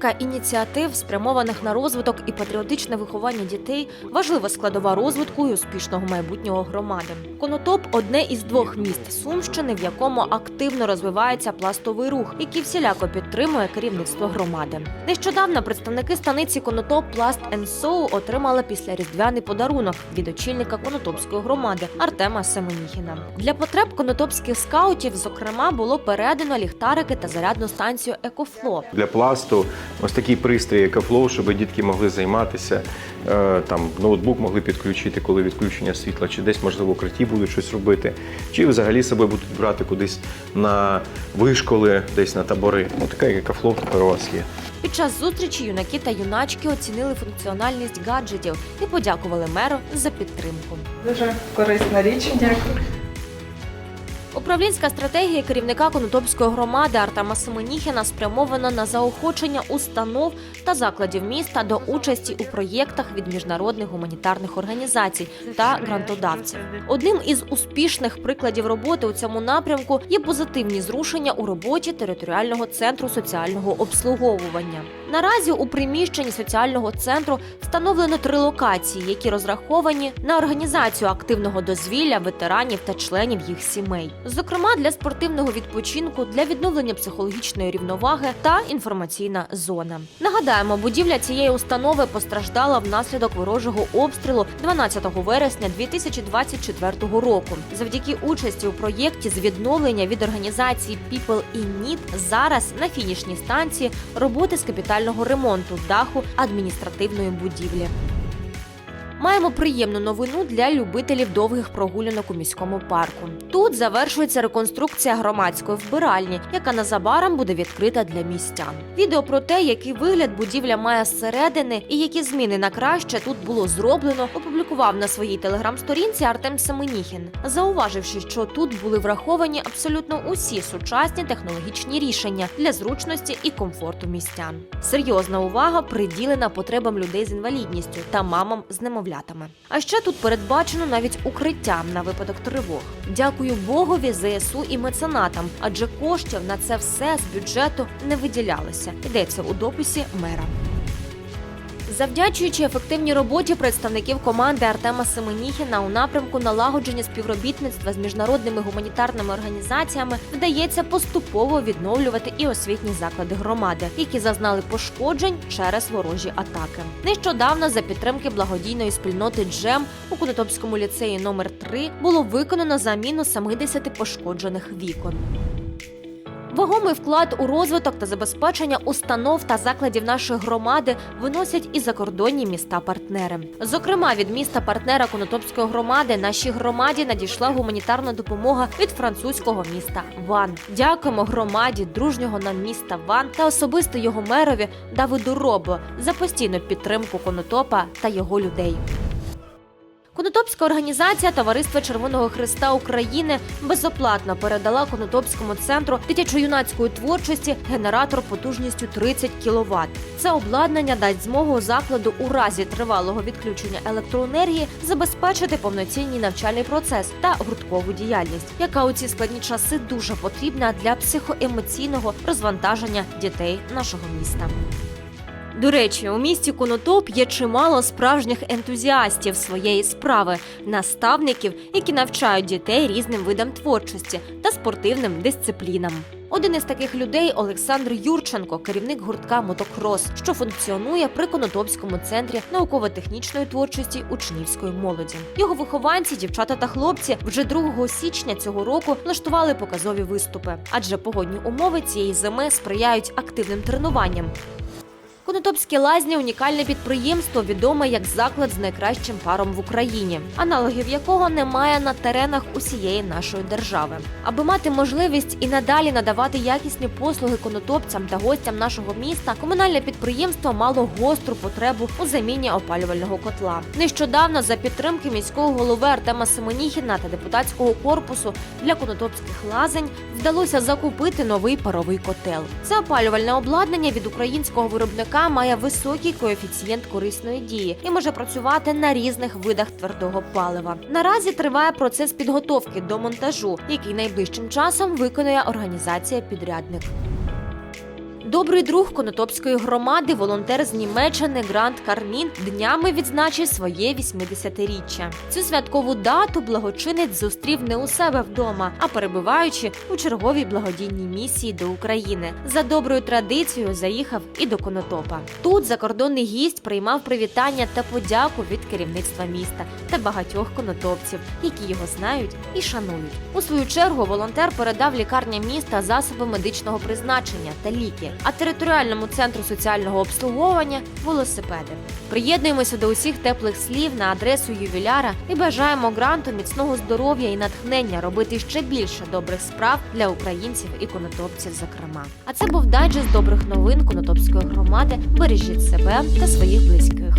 Підтримка ініціатив, спрямованих на розвиток і патріотичне виховання дітей важлива складова розвитку і успішного майбутнього громади. Конотоп одне із двох міст Сумщини, в якому активно розвивається пластовий рух, який всіляко підтримує керівництво громади. Нещодавно представники станиці Конотоп Пласт Соу отримали післяріздвяний подарунок від очільника Конотопської громади Артема Семеніхіна. Для потреб конотопських скаутів, зокрема, було передано ліхтарики та зарядну станцію Екофло. Для пласту ось такий пристрій екофлоу, щоб дітки могли займатися. е, Там ноутбук могли підключити, коли відключення світла, чи десь можливо в укритті будуть щось робити, чи взагалі себе будуть брати кудись на вишколи, десь на табори. Ну така екофлоу тепер у вас є. Під час зустрічі юнаки та юначки оцінили функціональність гаджетів і подякували меру за підтримку. Дуже корисна річ. Дякую. Управлінська стратегія керівника Конотопської громади Артема Семеніхіна спрямована на заохочення установ та закладів міста до участі у проєктах від міжнародних гуманітарних організацій та грантодавців. Одним із успішних прикладів роботи у цьому напрямку є позитивні зрушення у роботі територіального центру соціального обслуговування. Наразі у приміщенні соціального центру встановлено три локації, які розраховані на організацію активного дозвілля ветеранів та членів їх сімей, зокрема для спортивного відпочинку, для відновлення психологічної рівноваги та інформаційна зона. Нагадаємо, будівля цієї установи постраждала внаслідок ворожого обстрілу 12 вересня 2024 року. Завдяки участі у проєкті з відновлення від організації People in Need зараз на фінішній станції роботи з капітального ремонту даху адміністративної будівлі. Маємо приємну новину для любителів довгих прогулянок у міському парку. Тут завершується реконструкція громадської вбиральні, яка незабаром буде відкрита для містян. Відео про те, який вигляд будівля має зсередини і які зміни на краще тут було зроблено, опублікував на своїй телеграм-сторінці Артем Семеніхін, зауваживши, що тут були враховані абсолютно усі сучасні технологічні рішення для зручності і комфорту містян. Серйозна увага приділена потребам людей з інвалідністю та мамам з немовлятами. А ще тут передбачено навіть укриття на випадок тривог. Дякую Богові, ЗСУ і меценатам, адже коштів на це все з бюджету не виділялося. Йдеться у дописі мера. Завдячуючи ефективній роботі представників команди Артема Семеніхіна у напрямку налагодження співробітництва з міжнародними гуманітарними організаціями вдається поступово відновлювати і освітні заклади громади, які зазнали пошкоджень через ворожі атаки. Нещодавно за підтримки благодійної спільноти Джем у Конотопському ліцеї номер 3 було виконано заміну 70 пошкоджених вікон. Вагомий вклад у розвиток та забезпечення установ та закладів нашої громади виносять і закордонні міста-партнери. Зокрема, від міста партнера Конотопської громади нашій громаді надійшла гуманітарна допомога від французького міста Ван. Дякуємо громаді дружнього нам міста Ван та особисто його мерові Давиду Робо за постійну підтримку Конотопа та його людей. Конотопська організація Товариства Червоного Христа України безоплатно передала Конотопському центру дитячо-юнацької творчості генератор потужністю 30 кВт. Це обладнання дасть змогу закладу у разі тривалого відключення електроенергії забезпечити повноцінний навчальний процес та гурткову діяльність, яка у ці складні часи дуже потрібна для психоемоційного розвантаження дітей нашого міста. До речі, у місті Конотоп є чимало справжніх ентузіастів своєї справи, наставників, які навчають дітей різним видам творчості та спортивним дисциплінам. Один із таких людей Олександр Юрченко, керівник гуртка Мотокрос, що функціонує при Конотопському центрі науково-технічної творчості учнівської молоді. Його вихованці, дівчата та хлопці, вже 2 січня цього року влаштували показові виступи, адже погодні умови цієї зими сприяють активним тренуванням. Конотопські лазні унікальне підприємство, відоме як заклад з найкращим паром в Україні, аналогів якого немає на теренах усієї нашої держави. Аби мати можливість і надалі надавати якісні послуги конотопцям та гостям нашого міста, комунальне підприємство мало гостру потребу у заміні опалювального котла. Нещодавно за підтримки міського голови Артема Семеніхіна та депутатського корпусу для конотопських лазень вдалося закупити новий паровий котел. Це опалювальне обладнання від українського виробника має високий коефіцієнт корисної дії і може працювати на різних видах твердого палива. Наразі триває процес підготовки до монтажу, який найближчим часом виконує організація підрядник. Добрий друг Конотопської громади, волонтер з Німеччини Грант Кармін днями відзначив своє 80-річчя. Цю святкову дату благочинець зустрів не у себе вдома, а перебуваючи у черговій благодійній місії до України. За доброю традицією заїхав і до Конотопа. Тут закордонний гість приймав привітання та подяку від керівництва міста та багатьох конотопців, які його знають і шанують. У свою чергу волонтер передав лікарням міста засоби медичного призначення та ліки, а територіальному центру соціального обслуговування велосипеди. Приєднуємося до усіх теплих слів на адресу ювіляра і бажаємо гранту міцного здоров'я і натхнення робити ще більше добрих справ для українців і конотопців, зокрема. А це був дайджест добрих новин Конотопської громади. Бережіть себе та своїх близьких.